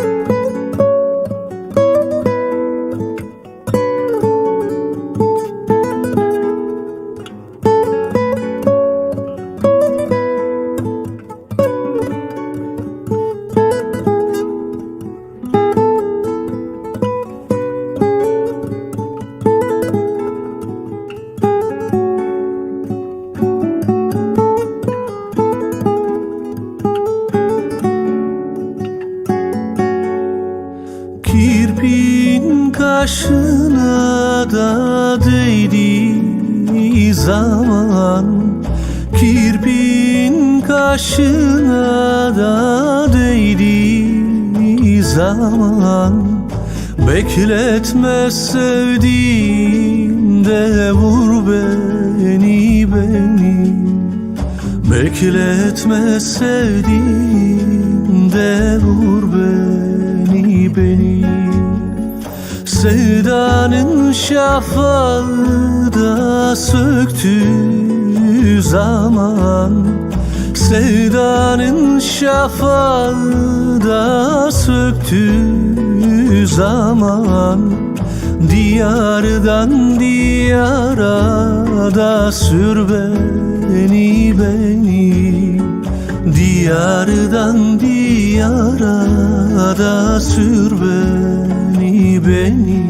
Kirpin kaşına da değdiği zaman Kirpin kaşına da değdiği zaman Bekletme sevdiğimde vur beni beni. Bekletme sevdiğimde vur beni beni Sevdanın şafağı da söktüğü zaman. Sevdanın şafağı da söktüğü zaman. Diyardan diyara da sür beni beni. Diyardan diyara da sür beni beni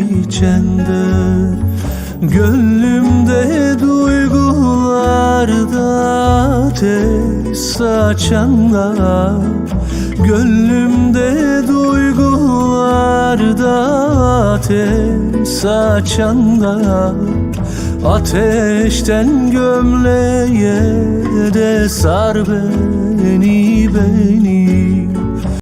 içende Gönlümde duygularda ateş saçanda. Gönlümde duygularda ateş saçanda. Ateşten gömleğe de sar beni beni